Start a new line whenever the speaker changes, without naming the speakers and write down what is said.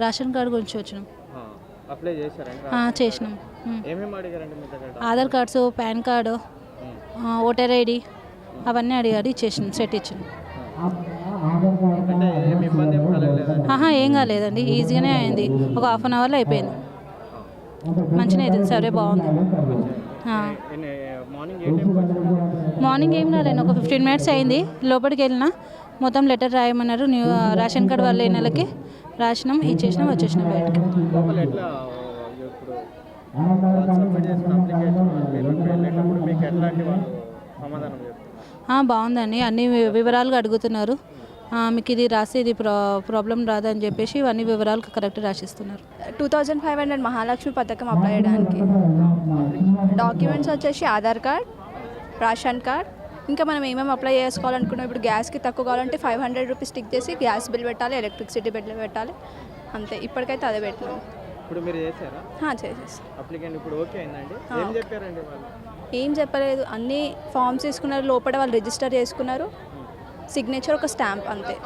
Ration card గురించి వచ్చినాం.
Apply
చేసినాం. Aadhaar cards PAN card voter ID అవన్నీ అడిగారు ఇచ్చేసినాం సెట్ ఇచ్చినాం. ఆహా ఏం కాలేదండి ఈజీగానే అయింది. ఒక హాఫ్ అన్ అవర్లో అయిపోయింది. మంచిగా అవుతుంది సరే బాగుంది.
మార్నింగ్ ఏం
రాలేను ఒక ఫిఫ్టీన్ మినిట్స్ అయింది. లోపలికి వెళ్ళిన మొత్తం లెటర్ రాయమన్నారు. న్యూ రేషన్ కార్డు వాళ్ళ నెలకి రాసినాం ఇచ్చేసినాం వచ్చేసినాం బయటకి. బాగుందండి. అన్ని వి- వివరాలుగా అడుగుతున్నారు. మీకు ఇది రాసి ఇది ప్రా ప్రాబ్లం రాదని చెప్పేసి అన్ని వివరాలు correct రాసిస్తున్నారు.
Two thousand five hundred Mahalakshmi పథకం అప్లై చేయడానికి. డాక్యుమెంట్స్ వచ్చేసి ఆధార్ కార్డ్ రేషన్ కార్డ్ ఇంకా మనం ఏమేమి అప్లై చేసుకోవాలనుకున్నాం? ఇప్పుడు గ్యాస్కి తక్కువ కావాలంటే ఫైవ్ హండ్రెడ్ రూపీస్ టిక్ చేసి గ్యాస్ బిల్ పెట్టాలి ఎలక్ట్రిసిటీ బిల్ పెట్టాలి. అంతే ఇప్పటికైతే అదే పెట్టినాం.
ఇప్పుడు మీరు చేశారా?
హా, చేసేసి.
అప్లికెంట్ ఇప్పుడు ఓకే అయిందండి? ఏం చెప్పారండి వాళ్ళు?
ఏం చెప్పలేదు. అన్ని ఫామ్స్ తీసుకున్నారు లోపల వాళ్ళు రిజిస్టర్ చేసుకున్నారు. సిగ్నేచర్ ఒక స్టాంప్ అంతే.